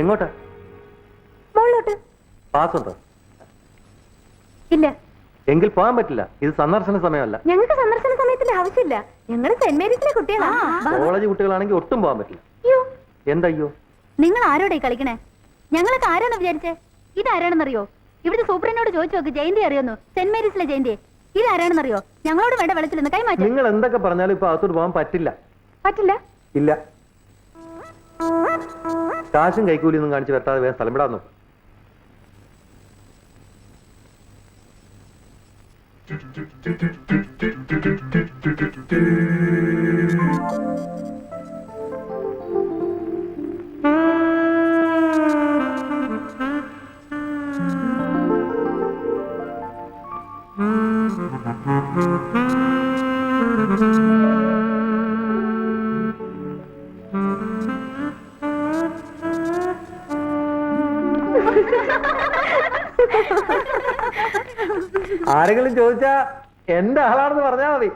എങ്ങോട്ടാ? മുകളിലോട്ട് പാസ് ഉണ്ടോ ഇല്ല. എങ്കിൽ പോകാൻ പറ്റില്ല. ഇത് സന്ദർശന സമയമല്ല. ഞങ്ങൾക്ക് സന്ദർശന സമയത്തിന്റെ ആവശ്യമില്ല. ഞങ്ങൾ സെന്റ് മേരീസിലെ കുട്ടികളാണ് കോളേജ് കുട്ടികളാണെങ്കിൽ ഒട്ടും പോകാൻ പറ്റില്ല. അയ്യോ. എന്തയ്യോ? നിങ്ങൾ ആരോടെ കളിക്കണേ? ഞങ്ങളൊക്കെ ആരാണെന്ന് വിചാരിച്ചേ? ഇതാരാണെന്നറിയോ? ഇവിടുത്തെ സൂപ്രനോട് ചോദിച്ചു നോക്ക് ജയന്തി അറിയുന്നു? സെന്റ് മേരീസിലെ ജയന്തി. ഇതാരാണെന്നറിയോ? ഞങ്ങളോട് വേണ്ട വെള്ളത്തിലൊന്ന് കൈമാറ്റം. നിങ്ങൾ എന്തൊക്കെ പറഞ്ഞാലും ഇപ്പൊ അകത്തോട്ട് പോകാൻ പറ്റില്ല. പറ്റില്ല? ഇല്ല. കാശും കൈക്കൂലിയൊന്നും കാണിച്ച് വരട്ടാതെ വേറെ സ്ഥലം വിടാൻ ആരെങ്കിലും ചോദിച്ചാ എന്റെ ആളാണെന്ന് പറഞ്ഞാ മതി.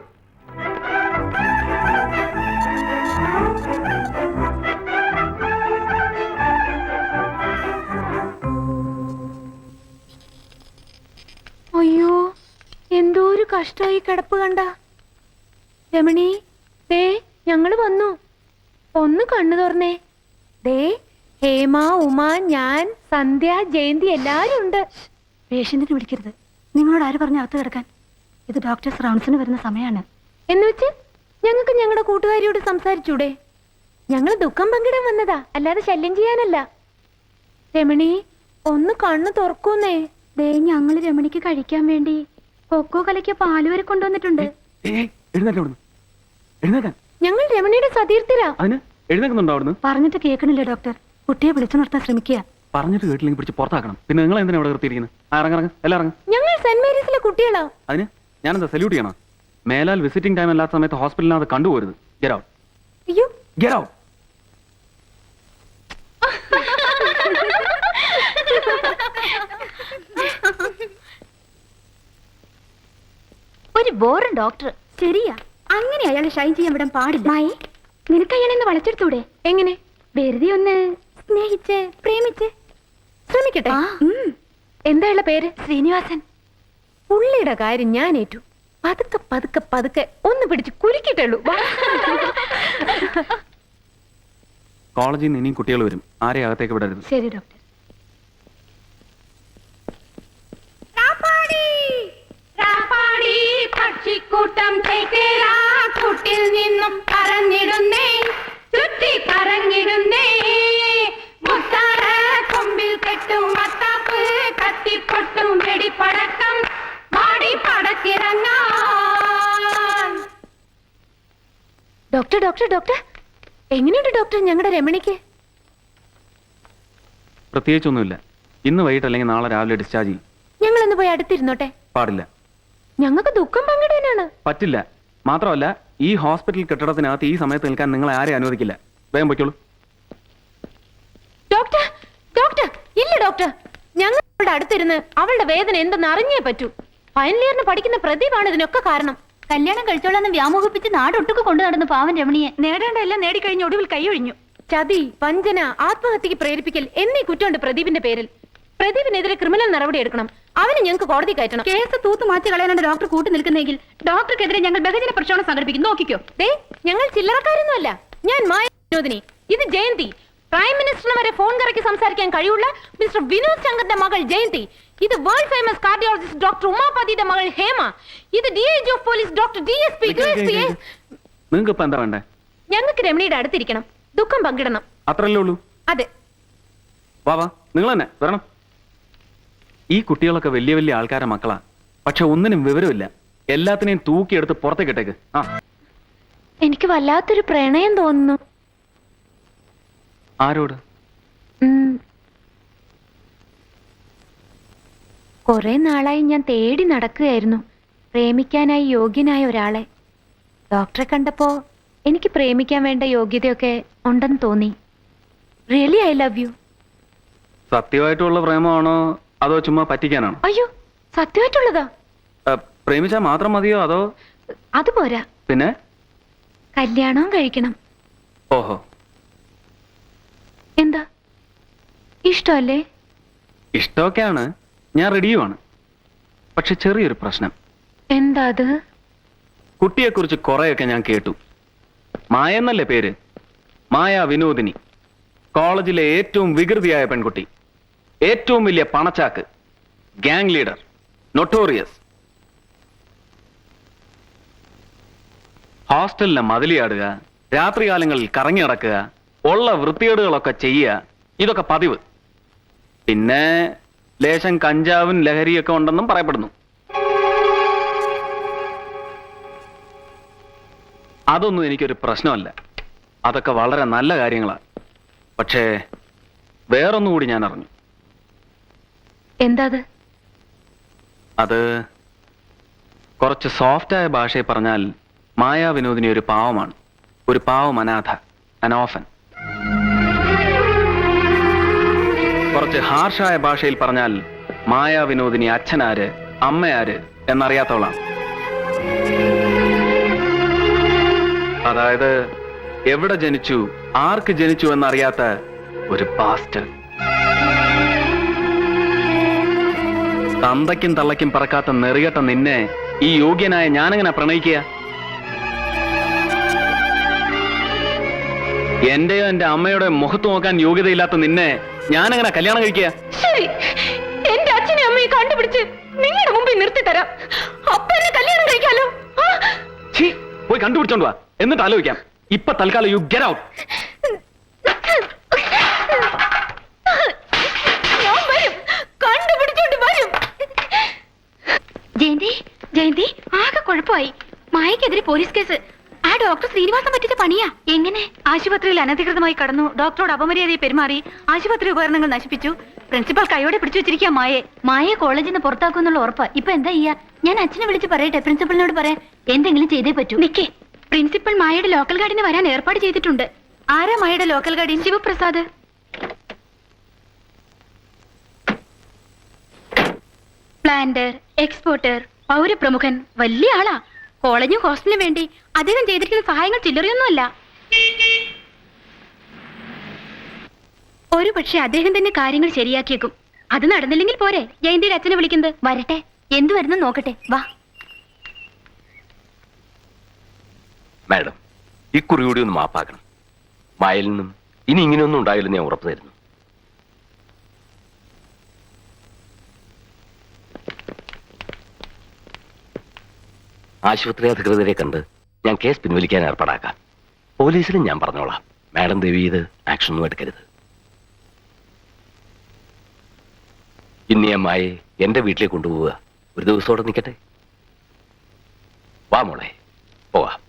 അയ്യോ എന്തോ ഒരു കഷ്ടമായി കിടപ്പ് കണ്ട. രമണി ദേ ഞങ്ങൾ വന്നു. ഒന്ന് കണ്ണു തുറന്നേ. ദേ ഹേമ ഉമ ഞാൻ സന്ധ്യ ജയന്തി എല്ലാരും ഉണ്ട്. പേഷ്യന്റിനെ വിളിക്കരുത്. നിങ്ങളോട് ആര് പറഞ്ഞ അകത്ത് കിടക്കാൻ? ഇത് ഡോക്ടേഴ്സ് റൗണ്ട്സിന് വരുന്ന സമയമാണ് എന്ന് വെച്ച് ഞങ്ങൾക്ക് ഞങ്ങളുടെ കൂട്ടുകാരിയോട് സംസാരിച്ചൂടെ? ഞങ്ങൾ ദുഃഖം പങ്കിടാൻ വന്നതാ. അല്ലാതെ ശല്യം ചെയ്യാനല്ല. രമണി ഒന്ന് കണ്ണു തുറക്കൂന്നേ. ദേ ഞങ്ങൾ രമണിക്ക് കഴിക്കാൻ വേണ്ടി കൊക്കോ കലയ്ക്ക് പാൽ വരെ കൊണ്ടുവന്നിട്ടുണ്ട്. ഞങ്ങൾ രമണിയുടെ സതീർത്തിരാ പറഞ്ഞിട്ട് കേൾക്കണില്ല ഡോക്ടർ കുട്ടിയെ വിളിച്ചു നിർത്താൻ ശ്രമിക്കുക. പറഞ്ഞിട്ട് കേട്ടില്ലെങ്കിൽ പിടിച്ച് പുറത്താക്കണം. പിന്നെ നിങ്ങൾ എന്തിനാ ഇവിടെ നിർത്തിയിരിക്കുന്നത്? ഇറങ്ങ ഇറങ്ങ എല്ലാം ഇറങ്ങ ഞങ്ങൾ സെന്റ് മേരീസിലെ കുട്ടികളാ? അതിന് ഞാനെന്താ സല്യൂട്ട് ചെയ്യണം? മേലാൽ വിസിറ്റിംഗ് ടൈം അല്ലാത്ത സമയത്ത് ഹോസ്പിറ്റലിനകത്ത് കണ്ടുപോരുത്. ഗെറ്റ് ഔട്ട് അയ്യോ. ഗെറ്റ് ഔട്ട് ഒരു ഡോക്ടർ. ശരിയാ. അങ്ങനെ അയാളെ ഷൈൻ ചെയ്യാൻ വിടാൻ പാടില്ല. മായി നിനക്ക് അയാളെ ഒന്ന് വളച്ചെടുത്തൂടെ? എങ്ങനെ? വെറുതെ ഒന്ന് സ്നേഹിച്ച് പ്രേമിച്ച്. ശ്രമിക്കട്ടെ. എന്താ പേര്? ശ്രീനിവാസൻ. പുള്ളിയുടെ കാര്യം ഞാൻ ഏറ്റു. പതുക്കെ പതുക്കെ പതുക്കെ ഒന്ന് പിടിച്ച് കുരുക്കിട്ടുള്ളൂ കോളേജിൽ നിന്ന് ഇനിയും കുട്ടികൾ വരും. ആരെയും അകത്തേക്ക് വിടരുത്. ശരി ഡോക്ടർ. പക്ഷിക്കൂട്ടം കൂട്ടിൽ നിന്നും പറന്നിടുന്നേ ചുറ്റി കറങ്ങിടുന്നേ മുത്താറ കൊമ്പിൽ കെട്ടും മത്താപ്പ് കത്തിപ്പൊട്ടും വെടിപ്പടക്കം. Doctor doctor doctor. എങ്ങനെയുണ്ട് ഡോക്ടർ ഞങ്ങളുടെ രമണിക്ക്? പ്രത്യേകിച്ചൊന്നുമില്ല. ഇന്ന് വൈകിട്ട് അല്ലെങ്കിൽ നാളെ രാവിലെ ഡിസ്ചാർജ് ചെയ്യും. ഞങ്ങളൊന്ന് പോയി അടുത്തിരുന്നോട്ടെ. പാടില്ല. ഞങ്ങൾക്ക് ദുഃഖം പങ്കിടാനാണ്. പറ്റില്ല. മാത്രമല്ല ഈ ഹോസ്പിറ്റൽ കെട്ടിടത്തിനകത്ത് ഈ സമയത്ത് നിൽക്കാൻ നിങ്ങളെ ആരെ അനുവദിക്കില്ല. വേഗം പൊയ്ക്കോളൂ. Doctor doctor. ഇല്ല ഡോക്ടർ. ഞങ്ങൾ അവളുടെ അടുത്തിരുന്ന് അവളുടെ വേദന എന്തെന്ന് അറിഞ്ഞേ പറ്റൂ. ഫൈനൽ ഇയറിന് പഠിക്കുന്ന പ്രദീപാണ് ഇതിനൊക്കെ കാരണം. കല്യാണം കഴിച്ചോളാന്ന് വ്യാമോഹിപ്പിച്ച് നാടൊട്ടുക്ക് കൊണ്ടു നടന്നു പാവൻ രമണിയെ. നേടേണ്ട എല്ലാം നേടിക്കഴിഞ്ഞ ഒടുവിൽ കൈയൊഴിഞ്ഞു ചതി വഞ്ചന ആത്മഹത്യക്ക് പ്രേരിപ്പിക്കൽ എന്നീ കുറ്റമുണ്ട് പ്രദീപിന്റെ പേരിൽ. പ്രദീപിനെതിരെ ക്രിമിനൽ നടപടി എടുക്കണം. അവന് ഞങ്ങൾക്ക് കോടതി കയറ്റണം. കേസ് തൂത്ത് മാറ്റി കളയാനാണ് ഡോക്ടർ കൂട്ടി നിൽക്കുന്നെങ്കിൽ ഡോക്ടർക്കെതിരെ ഞങ്ങൾ ബഹജന പ്രക്ഷോഭം സംഘടിപ്പിക്കും. നോക്കിക്കോ. ദേ ഞങ്ങൾ ചില്ലറക്കാരൊന്നുമല്ല. ഞാൻ മായ വിനോദിനി. ഇത് ജയന്തി. പ്രൈം മിനിസ്റ്റർ വരെ ഫോൺ കറക്കി സംസാരിക്കാൻ കഴിയുള്ള മിസ്റ്റർ വിനോദ് ശങ്കറിന്റെ മകൾ ജയന്തി ഇത് വേൾഡ് ഫേമസ് കാർഡിയോളജിസ്റ്റ് ഡോക്ടർ ഉമാപതിയുടെ മകൾ ഹേമ ഇത് D I G of police doctor D S P നിങ്ങൾക്ക് ഇപ്പൊ എന്താ വേണ്ടേ? ഞങ്ങൾക്ക് രമണിയുടെ അടുത്തിരിക്കണം. ദുഃഖം പങ്കിടണം. അത്രല്ലേ ഉള്ളൂ? അതെ. വാ വാ. നിങ്ങൾ തന്നെ വരണം. ഈ കുട്ടികളൊക്കെ വലിയ വലിയ ആൾക്കാരെ മക്കളാ. പക്ഷെ ഒന്നിനും വിവരമില്ല. എല്ലാത്തിനെയും തൂക്കിയെടുത്ത് പുറത്തേക്കിട്ടേക്ക് ആ. എനിക്ക് വല്ലാത്തൊരു പ്രണയം തോന്നുന്നു. ആരോട്. കുറെ നാളായി ഞാൻ തേടി നടക്കുകയായിരുന്നു. പ്രേമിക്കാനായി യോഗ്യനായ ഒരാളെ. ഡോക്ടറെ കണ്ടപ്പോ എനിക്ക് പ്രേമിക്കാൻ വേണ്ട യോഗ്യതയൊക്കെ ഉണ്ടെന്ന് തോന്നി. റിയലി ഐ ലവ് യു സത്യമായിട്ടുള്ള പ്രേമമാണോ അതോ ചുമ്മാ പറ്റിക്കാനാണോ? അയ്യോ സത്യമായിട്ടുള്ളതാ. പ്രേമിച്ചാ പ്രേമിച്ചാൽ മാത്രം മതിയോ അതോ? അത് പോരാ. പിന്നെ? കല്യാണവും കഴിക്കണം. ഓഹോ. എന്താ? ഇഷ്ടമല്ലേ? ഇഷ്ടമൊക്കെയാണ്. ഞാൻ റെഡിയുമാണ്. പക്ഷെ ചെറിയൊരു പ്രശ്നം. എന്താ അത്? കുട്ടിയെക്കുറിച്ച് കുറെയൊക്കെ ഞാൻ കേട്ടു. മായ എന്നല്ലേ പേര്? മായ വിനോദിനി. കോളേജിലെ ഏറ്റവും വികൃതിയായ പെൺകുട്ടി. ഏറ്റവും വലിയ പണച്ചാക്ക്. ഗ്യാങ് ലീഡർ നൊട്ടോറിയസ് ഹോസ്റ്റലിലെ മതിലിയാടുക. രാത്രികാലങ്ങളിൽ കറങ്ങി നടക്കുക. ഉള്ള വൃത്തികേടുകളൊക്കെ ചെയ്യുക ഇതൊക്കെ പതിവ്. പിന്നെ ലേശം കഞ്ചാവും ലഹരിയൊക്കെ ഉണ്ടെന്നും പറയപ്പെടുന്നു. അതൊന്നും എനിക്കൊരു പ്രശ്നമല്ല. അതൊക്കെ വളരെ നല്ല കാര്യങ്ങളാണ്. പക്ഷേ വേറൊന്നും കൂടി ഞാൻ അറിഞ്ഞു എന്താ അത് കുറച്ച് സോഫ്റ്റായ ഭാഷയിൽ പറഞ്ഞാൽ മായാ വിനോദിനി ഒരു പാവമാണ്. ഒരു പാവം അനാഥ അനോഫൻ. കുറച്ച് ഹാർഷായ ഭാഷയിൽ പറഞ്ഞാൽ മായാ വിനോദിനി അച്ഛനാര് അമ്മയാര് എന്നറിയാത്തവളാണ് അതായത് എവിടെ ജനിച്ചു ആർക്ക് ജനിച്ചു എന്നറിയാത്ത ഒരു പാസ്റ്റർ തന്തയ്ക്കും തള്ളയ്ക്കും പറക്കാത്ത നെറികെട്ട നിന്നെ ഈ യോഗ്യനായ ഞാനെങ്ങനെ പ്രണയിക്കുക? എന്റെയോ എന്റെ അമ്മയുടെ മുഖത്ത് നോക്കാൻ യോഗ്യതയില്ലാത്ത നിന്നെ ഞാനെങ്ങനെ കല്യാണം കഴിക്കുക? ശരി. എന്റെ അച്ഛനെ അമ്മയെ കണ്ടുപിടിച്ച് നിങ്ങളുടെ മുമ്പിൽ നിർത്തി തരാം അപ്പൊ എന്നെ കല്യാണം കഴിക്കാലോ? പോയി കണ്ടുപിടിച്ചോണ്ട് വാ. എന്നിട്ട് ആലോചിക്കാം. ഇപ്പൊ തൽക്കാലം യു ഗെറ്റ് ഔട്ട് ഞാൻ വരും. കണ്ടുപിടിച്ചോണ്ട് വരും. ജയന്തി ജയന്തി ആകെ കുഴപ്പമായി. മായക്കെതിരെ പോലീസ് കേസ്. ആ ഡോക്ടർ ശ്രീനിവാസൻ പറ്റിച്ച പണിയാ? എങ്ങനെ? ആശുപത്രിയിൽ അനധികൃതമായി കടന്നു ഡോക്ടറോട് അപമര്യാദയെ പെരുമാറി ആശുപത്രി ഉപകരണങ്ങൾ നശിപ്പിച്ചു. പ്രിൻസിപ്പൽ കൈയോടെ പിടിച്ചു വെച്ചിരിക്കുക മായെ. മായെ കോളേജിൽ നിന്ന് പുറത്താക്കുന്നുള്ള ഉറപ്പ്. ഇപ്പൊ എന്താ ചെയ്യാ? ഞാൻ അച്ഛനെ വിളിച്ച് പറയട്ടെ പ്രിൻസിപ്പലിനോട് പറയാൻ എന്തെങ്കിലും ചെയ്തേ പറ്റൂ. നിക്കേ. പ്രിൻസിപ്പൽ മായയുടെ ലോക്കൽ ഗാർഡിന് വരാൻ ഏർപ്പാട് ചെയ്തിട്ടുണ്ട്. ആരാ മായയുടെ local guardian Sivaprasad. Planter exporter പൗരപ്രമുഖൻ വലിയ ആളാ. കോളേജും ഹോസ്റ്റലിനും വേണ്ടി അദ്ദേഹം ചെയ്തിരിക്കുന്ന സഹായങ്ങൾ ചില്ലറിയൊന്നുമല്ല. ഒരു പക്ഷെ അദ്ദേഹം തന്നെ കാര്യങ്ങൾ ശരിയാക്കിയേക്കും. അത് നടന്നില്ലെങ്കിൽ പോരെ. ജയന്തിയുടെ അച്ഛനെ വിളിക്കുന്നത്. വരട്ടെ. എന്തു വരുന്ന നോക്കട്ടെ. വാ. മാഡം ഇക്കുറി കൂടി ഒന്ന് മാപ്പാക്കണം. വയലിനും ഇനി ഇങ്ങനെയൊന്നും ഉണ്ടാകില്ലെന്ന് ഞാൻ ഉറപ്പു തരുന്നു. ആശുപത്രി അധികൃതരെ കണ്ട് ഞാൻ കേസ് പിൻവലിക്കാൻ ഏർപ്പാടാക്കാം. പോലീസിലും ഞാൻ പറഞ്ഞോളാം. മാഡം ദേവി ഇത് ആക്ഷൻ ഒന്നും എടുക്കരുത്. ഇന്ന് അമ്മായി മായെ എന്റെ വീട്ടിലേക്ക് കൊണ്ടുപോവുക. ഒരു ദിവസത്തോടെ നിൽക്കട്ടെ? വാ മോളെ പോവാം.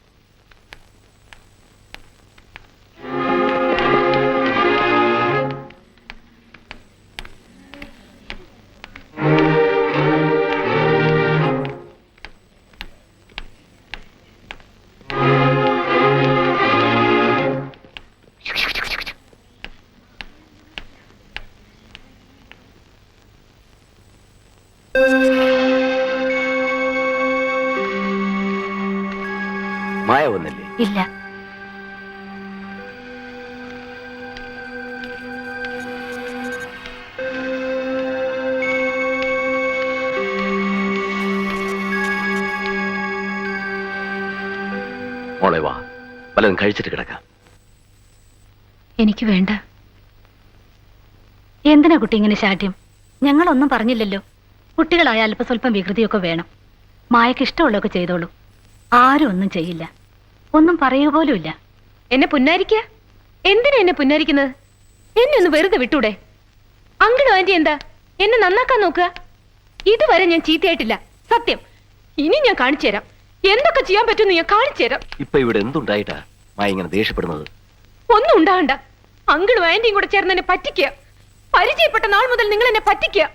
മായ വന്നില്ലേ ഇല്ല. മോളെ വാ. വല്ലതും കഴിച്ചിട്ട് കിടക്കാം. എനിക്ക് വേണ്ട. എന്തിനാ കുട്ടി ഇങ്ങനെ ശാഠ്യം? ഞങ്ങളൊന്നും പറഞ്ഞില്ലല്ലോ. കുട്ടികളായ അല്പസ്വല്പം വികൃതിയൊക്കെ വേണം. മായക്ക് ഇഷ്ടമുള്ളതൊക്കെ ചെയ്തോളൂ. ആരും ഒന്നും ചെയ്യില്ല. ഒന്നും പറയുക പോലുമില്ല. എന്നെ പുന്നാരിക്ക? എന്തിനാ എന്നെ പുന്നാരിക്കുന്നത്? എന്നെ ഒന്ന് വെറുതെ വിട്ടൂടെ? അങ്കിളും ആന്റി എന്താ? എന്നെ നന്നാക്കാൻ നോക്കുക? ഇതുവരെ ഞാൻ ചീത്തയായിട്ടില്ല. സത്യം. ഇനി ഞാൻ കാണിച്ചു തരാം. എന്തൊക്കെ ചെയ്യാൻ പറ്റുമെന്ന് ഞാൻ കാണിച്ചു തരാം. ഇപ്പൊ ഇവിടെ എന്തുണ്ടായിട്ടാ മായ ഇങ്ങനെ ദേഷ്യപ്പെടുന്നത്? ഒന്നും ഉണ്ടാകണ്ട. അങ്കിളും ആന്റിയും കൂടെ ചേർന്ന് എന്നെ പറ്റിക്കുക. പരിചയപ്പെട്ട നാൾ മുതൽ നിങ്ങൾ എന്നെ പറ്റിക്കുക.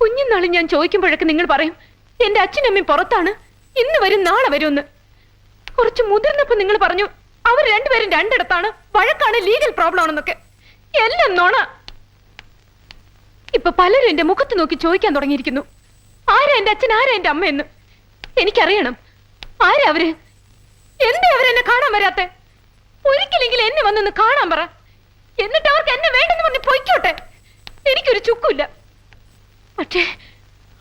കുഞ്ഞുനാളിൽ ഞാൻ ചോദിക്കുമ്പോഴൊക്കെ നിങ്ങൾ പറയും എന്റെ അച്ഛനമ്മയും പുറത്താണ്. ഇന്ന് വരും നാളെ വരും എന്ന് കുറച്ച് മുതിർന്നപ്പോ നിങ്ങൾ പറഞ്ഞു അവർ രണ്ടുപേരും രണ്ടിടത്താണ്. വഴക്കാണ് ലീഗൽ പ്രോബ്ലം ആണെന്നൊക്കെ. എല്ലാം നോണ. ഇപ്പൊ പലരും എന്റെ മുഖത്ത് നോക്കി ചോദിക്കാൻ തുടങ്ങിയിരിക്കുന്നു. ആരാ എന്റെ അച്ഛൻ ആരാ എന്റെ അമ്മ എന്ന്. എനിക്കറിയണം. ആരാ അവർ? എന്താ അവരെന്നെ കാണാൻ വരാത്തെ? ഒരിക്കലെങ്കിലും എന്നെ വന്നൊന്ന് കാണാൻ പറ. എന്നിട്ട് അവർക്ക് എന്നെ വേണ്ടെന്ന് പറഞ്ഞ് പൊയ്ക്കോട്ടെ. പക്ഷേ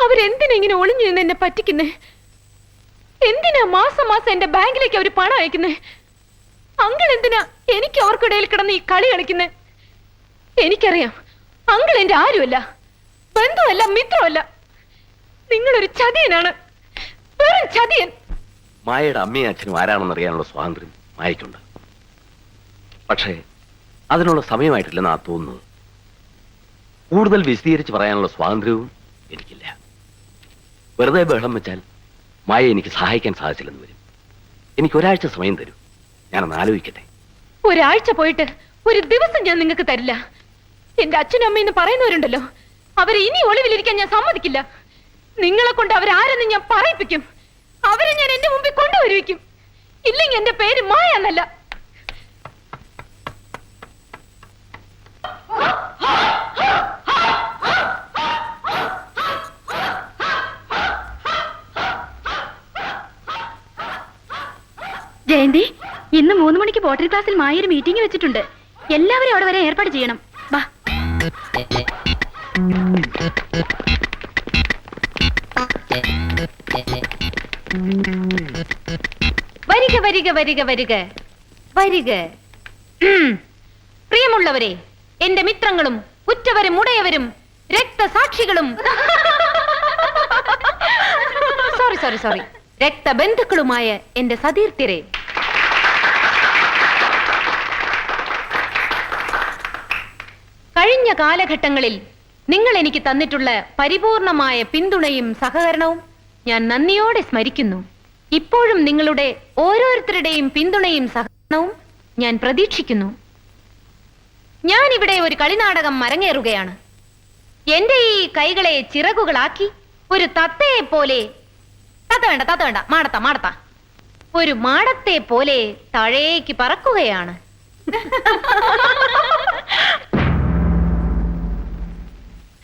അവരെന്തിനെങ്ങനെ ഒളിഞ്ഞു നിന്ന് എന്നെ പറ്റിക്കുന്നേ? എന്തിനാ മാസം മാസം എന്റെ ബാങ്കിലേക്ക് അവർ പണം അയക്കുന്നേ? അങ്കിൾ എന്തിനാ എനിക്ക് അവർക്കിടയിൽ കിടന്ന് ഈ കളി കളിക്കുന്നേ? എനിക്കറിയാം അങ്കിൾ എന്റെ ആരുമല്ല ബന്ധുവല്ല മിത്രമല്ല. നിങ്ങളൊരു ചതിയനാണ് വെറും ചതിയൻ. മായയുടെ അമ്മയും അച്ഛനും ആരാണെന്ന് അറിയാനുള്ള സ്വാതന്ത്ര്യം മായയ്ക്കുണ്ട്. പക്ഷേ അതിനുള്ള സമയമായിട്ടില്ലെന്നാ തോന്നുന്നത്. കൂടുതൽ വിശദീകരിച്ച് പറയാനുള്ള സ്വാതന്ത്ര്യവും എനിക്കില്ല. വെറുതെ ബഹളം വെച്ചാൽ മായ എനിക്ക് സഹായിക്കാൻ സാധിച്ചില്ലെന്ന് വരും എനിക്ക് ഒരാഴ്ച സമയം തരൂ ഞാനൊന്ന് ആലോചിക്കട്ടെ ഒരാഴ്ച പോയിട്ട് ഒരു ദിവസം ഞാൻ നിങ്ങൾക്ക് തരില്ല എന്റെ അച്ഛനും അമ്മയെന്ന് പറയുന്നവരുണ്ടല്ലോ അവരെ ഇനി ഒളിവിലിരിക്കാൻ ഞാൻ സമ്മതിക്കില്ല നിങ്ങളെ കൊണ്ട് അവരാരെന്ന് ഞാൻ പറയിപ്പിക്കും അവരെ ഞാൻ എന്റെ മുമ്പിൽ കൊണ്ടുവരുവിക്കും ഇല്ലെങ്കിൽ എന്റെ പേര് മായ എന്നല്ല ജയന്തി ഇന്ന് മൂന്ന് മണിക്ക് പോട്ടറി ക്ലാസ്സിൽ മായ ഒരു മീറ്റിംഗ് വെച്ചിട്ടുണ്ട്. എല്ലാവരും അവിടെ വരെ ഏർപ്പാട് ചെയ്യണം. വാ. വരിക വരിക വരിക വരിക. വരിക. പ്രിയമുള്ളവരെ എന്റെ മിത്രങ്ങളും ഉറ്റവരും ഉടയവരും രക്തസാക്ഷികളും. സോറി സോറി സോറി രക്തബന്ധുക്കളുമായ എന്റെ സതീർത്ഥ്യരെ കഴിഞ്ഞ കാലഘട്ടങ്ങളിൽ നിങ്ങൾ എനിക്ക് തന്നിട്ടുള്ള പരിപൂർണമായ പിന്തുണയും സഹകരണവും ഞാൻ നന്ദിയോടെ സ്മരിക്കുന്നു. ഇപ്പോഴും നിങ്ങളുടെ ഓരോരുത്തരുടെയും പിന്തുണയും സഹകരണവും ഞാൻ പ്രതീക്ഷിക്കുന്നു. ഞാൻ ഇവിടെ ഒരു കളിനാടകം മരങ്ങേറുകയാണ് എന്റെ ഈ കൈകളെ ചിറകുകളാക്കി ഒരു തത്തയെ പോലെ തത്ത വേണ്ട തത്ത വേണ്ട മാടത്ത മാടത്ത. ഒരു മാടത്തെ പോലെ താഴേക്ക് പറക്കുകയാണ്.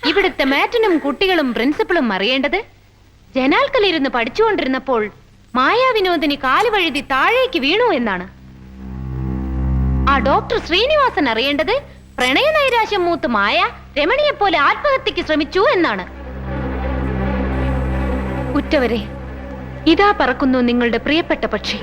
ഇവിടുത്തെ മാറ്റനും കുട്ടികളും പ്രിൻസിപ്പളും അറിയേണ്ടത് ജനാൽക്കലിരുന്ന് പഠിച്ചുകൊണ്ടിരുന്നപ്പോൾ മായാവിനോദിനി കാലുവഴുതി താഴേക്ക് വീണു എന്നാണ്. ആ ഡോക്ടർ ശ്രീനിവാസൻ അറിയേണ്ടത് പ്രണയനൈരാശ്യം മൂത്ത് മായ രമണിയെ പോലെ ആത്മഹത്യക്ക് ശ്രമിച്ചു എന്നാണ്. ഉറ്റവരെ ഇതാ പറക്കുന്നു നിങ്ങളുടെ പ്രിയപ്പെട്ട പക്ഷി.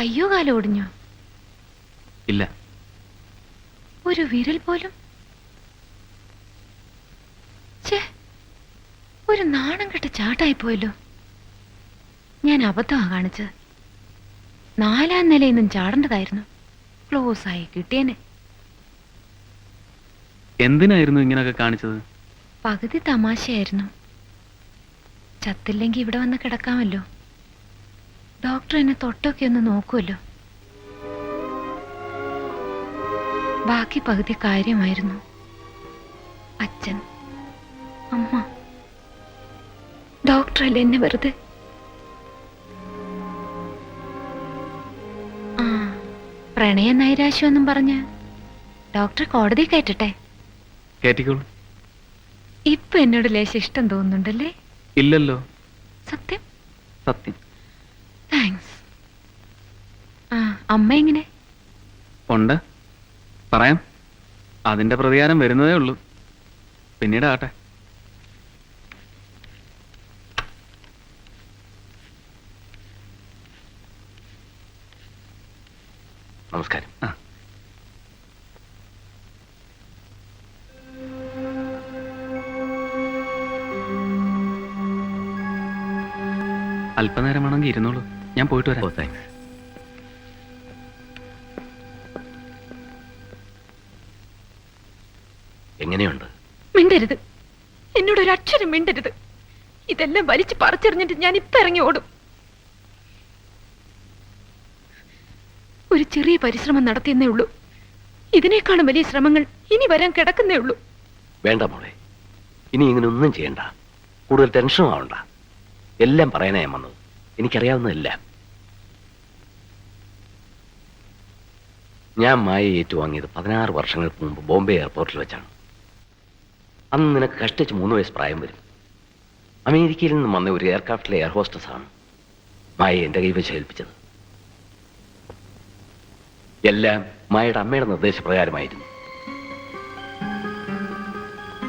കയ്യോ കാലോ ഒടിഞ്ഞോ. ഇല്ല. ഒരു വിരൽ പോലും? ഒരു നാണം കെട്ട ചാട്ടായി പോയല്ലോ. ഞാൻ അബദ്ധമാ കാണിച്ചത്. നാലാം നിലയിൽ നിന്നും ചാടേണ്ടതായിരുന്നു. ക്ലോസ് ആയി കിട്ടിയനെ. എന്തിനായിരുന്നു ഇങ്ങനെയൊക്കെ കാണിച്ചത്? പകുതി തമാശയായിരുന്നു. ചത്തില്ലെങ്കിൽ ഇവിടെ വന്ന് കിടക്കാമല്ലോ. ഡോക്ടർ എന്നെ തൊട്ടൊക്കെ ഒന്ന് നോക്കുമല്ലോ ബാക്കി പകുതി കാര്യമായിരുന്നു. അച്ഛൻ അമ്മ ഡോക്ടറല്ലേ എന്നെ വെറുതെ? ആ പ്രണയ നൈരാശ്യം പറഞ്ഞ് ഡോക്ടർ കോടതി കയറ്റട്ടെ കേട്ടിക്കോളൂ. ഇപ്പൊ എന്നോട് ലേശം ഇഷ്ടം തോന്നുന്നുണ്ടല്ലേ? ഇല്ലല്ലോ. സത്യം? സത്യം. താങ്ക്സ് ആ അമ്മ എങ്ങനെ? ഉണ്ട്. പറയാം. അതിന്റെ പ്രതികാരം വരുന്നതേ ഉള്ളൂ. പിന്നീട് ആട്ടെ നമസ്കാരം. ആ. അല്പനേരമാണെങ്കിൽ ഇരുന്നോളൂ. ഞാൻ പോയിട്ട് ഓ വരാം താങ്ക്സ് എങ്ങനെയുണ്ട്? മിണ്ടരുത്. എന്നോട് ഒരു അക്ഷരം മിണ്ടരുത്. ഇതെല്ലാം വലിച്ചു പറിച്ചെറിഞ്ഞിട്ട് ഞാൻ ഇപ്പൊ ഇറങ്ങി ഓടും. ഒരു ചെറിയ പരിശ്രമം നടത്തിയെന്നേ ഉള്ളൂ. ഇതിനേക്കാളും വലിയ ശ്രമങ്ങൾ ഇനി വരാൻ കിടക്കുന്നേ ഉള്ളൂ. വേണ്ട മോളെ. ഇനി ഇങ്ങനെ ഒന്നും ചെയ്യണ്ട. കൂടുതൽ ടെൻഷനും ആവണ്ട. എല്ലാം പറയാനാ ഞാൻ വന്നത്. എനിക്കറിയാവുന്നതെല്ലാം. ഞാൻ മായ ഏറ്റുവാങ്ങിയത് പതിനാറ് വർഷങ്ങൾക്ക് മുമ്പ് ബോംബെ എയർപോർട്ടിൽ വെച്ചാണ്. അന്ന് നിനക്ക് കഷ്ടിച്ച് മൂന്ന് വയസ്സ് പ്രായം വരും. അമേരിക്കയിൽ നിന്ന് വന്ന ഒരു എയർക്രാഫ്റ്റിലെ എയർ ഹോസ്റ്റസ് ആണ് മായ എന്റെ കൈവശം ഏൽപ്പിച്ചത്. എല്ലാം മായയുടെ അമ്മയുടെ നിർദ്ദേശപ്രകാരമായിരുന്നു.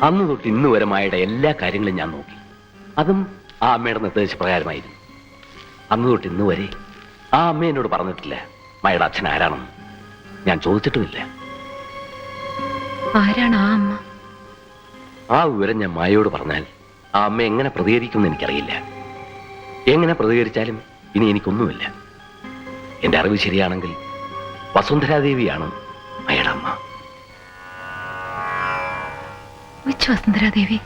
അന്ന് തൊട്ട് ഇന്ന് വരെ മായയുടെ എല്ലാ കാര്യങ്ങളും ഞാൻ നോക്കി. അതും ആ അമ്മയുടെ നിർദ്ദേശപ്രകാരമായിരുന്നു. അന്ന് തൊട്ട് ഇന്ന് വരെ ആ അമ്മ എന്നോട് പറഞ്ഞിട്ടില്ല. മായയുടെ അച്ഛൻ ആരാണെന്ന്? ഞാൻ ചോദിച്ചിട്ടുമില്ല. ആരാണ് ആ അമ്മ? ആ വിവരം ഞാൻ മായയോട് പറഞ്ഞാൽ ആ അമ്മ എങ്ങനെ പ്രതികരിക്കുമെന്ന് എനിക്കറിയില്ല. എങ്ങനെ പ്രതികരിച്ചാലും ഇനി എനിക്കൊന്നുമില്ല. എന്റെ അറിവ് ശരിയാണെങ്കിൽ വസുന്ധരാദേവിയാണ് മായയുടെ അമ്മ. Which Vasundhara Devi?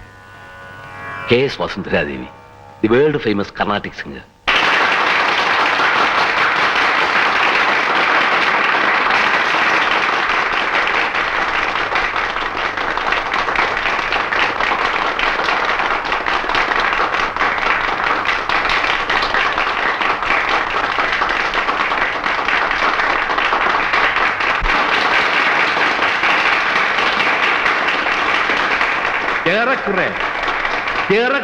K S Vasundharadevi the world famous Carnatic singer ഏറെക്കുറെ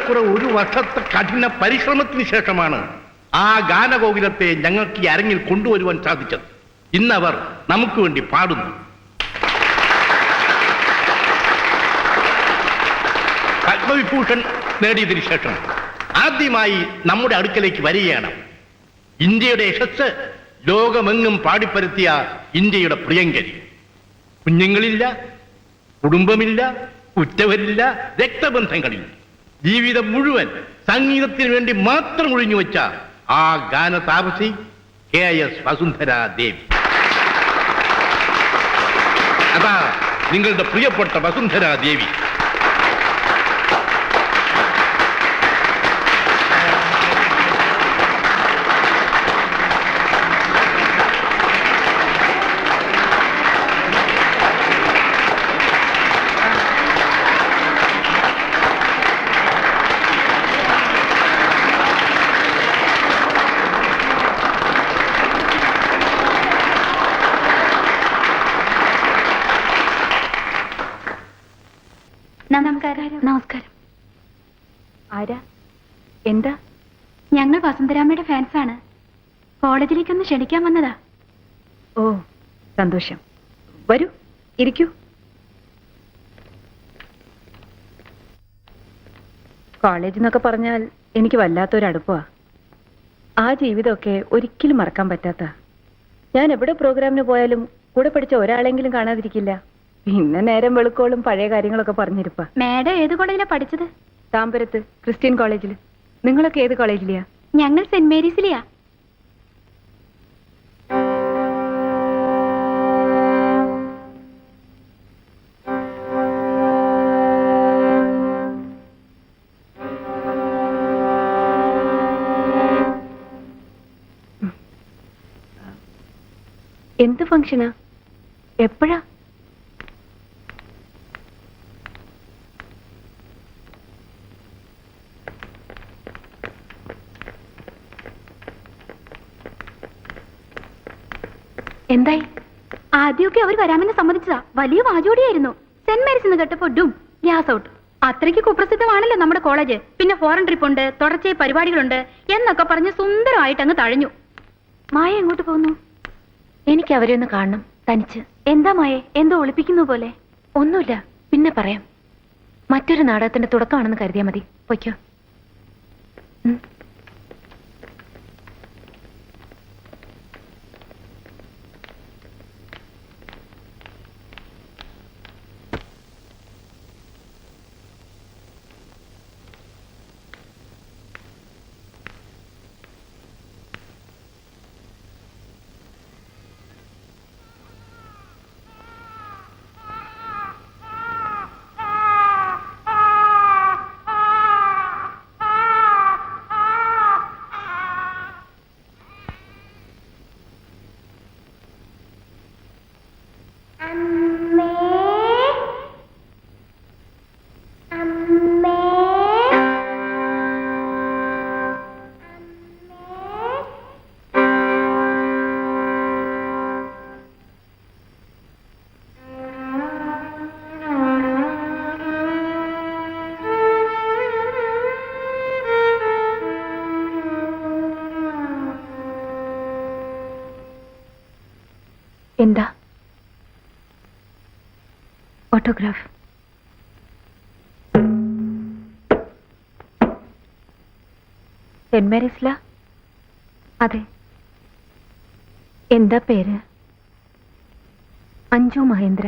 ഏറെക്കുറെ ഒരു വർഷത്തെ കഠിന പരിശ്രമത്തിന് ശേഷമാണ് ആ ഗാനഗോകുലത്തെ ഞങ്ങൾക്ക് ഈ അരങ്ങിൽ കൊണ്ടുവരുവാൻ സാധിച്ചത്. ഇന്നവർ നമുക്ക് വേണ്ടി പാടുന്നു. പത്മവിഭൂഷൺ നേടിയതിനു ശേഷം ആദ്യമായി നമ്മുടെ അടുക്കലേക്ക് വരികയാണ്. ഇന്ത്യയുടെ യശസ് ലോകമെങ്ങും പാടിപ്പരത്തിയ ഇന്ത്യയുടെ പ്രിയങ്കരി. കുഞ്ഞുങ്ങളില്ല കുടുംബമില്ല ഉറ്റവരില്ല രക്തബന്ധങ്ങളില്ല. ജീവിതം മുഴുവൻ സംഗീതത്തിന് വേണ്ടി മാത്രം ഒഴിഞ്ഞു വെച്ച ആ ഗാന താപസി കെ എസ് വസുന്ധര ദേവി അതാ നിങ്ങളുടെ പ്രിയപ്പെട്ട വസുന്ധര ദേവി ഫാൻസാണ് ഫാൻസാണ് കോളേജിലേക്കൊന്ന് ക്ഷണിക്കാൻ വന്നതാ. ഓ സന്തോഷം. വരൂ ഇരിക്കൂ. കോളേജ് എന്നൊക്കെ പറഞ്ഞാൽ എനിക്ക് വല്ലാത്തൊരടുപ്പാ ആ ജീവിതമൊക്കെ ഒരിക്കലും മറക്കാൻ പറ്റാത്ത. ഞാൻ എവിടെ പ്രോഗ്രാമിന് പോയാലും കൂടെ പഠിച്ച ഒരാളെങ്കിലും കാണാതിരിക്കില്ല. പിന്നെ നേരം വെളുക്കോളും പഴയ കാര്യങ്ങളൊക്കെ പറഞ്ഞിരുപ്പാ. മേഡം ഏത് കോളേജിലാണ് പഠിച്ചത്? താമ്പരത്ത് ക്രിസ്ത്യൻ കോളേജിൽ നിങ്ങളൊക്കെ ഏത് കോളേജിലെയാ? ഞങ്ങൾ സെന്റ് മേരീസിലെയാ. എന്ത് ഫംഗ്ഷനാ? എപ്പോഴാ? എന്തായി? ആദ്യമൊക്കെ അവർ വരാമെന്ന് സമ്മതിച്ചതാ. വലിയ വാചോടിയായിരുന്നു. സെന്റ് മേരീസ് എന്ന് കേട്ടപ്പോ ഡും ഗ്യാസ് ഔട്ട്. അത്രയ്ക്ക് കുപ്രസിദ്ധമാണല്ലോ നമ്മുടെ കോളേജ്. പിന്നെ ഫോറൻ ട്രിപ്പ് ഉണ്ട് തുടർച്ചയായി പരിപാടികളുണ്ട് എന്നൊക്കെ പറഞ്ഞ് സുന്ദരമായിട്ട് അങ്ങ് തഴഞ്ഞു. മായ എങ്ങോട്ട് പോകുന്നു എനിക്ക് അവരെ ഒന്ന് കാണണം തനിച്ച്. എന്താ മായെ? എന്തോ ഒളിപ്പിക്കുന്നു പോലെ. ഒന്നുമില്ല. പിന്നെ പറയാം. മറ്റൊരു നാടകത്തിന്റെ തുടക്കമാണെന്ന് കരുതിയാൽ മതി. പൊയ്ക്കോ. എന്താ? ഓട്ടോഗ്രാഫ്. സെന്റ് മേരീസ്ല? അതെ. എന്താ പേര്? അഞ്ജു മഹേന്ദ്ര.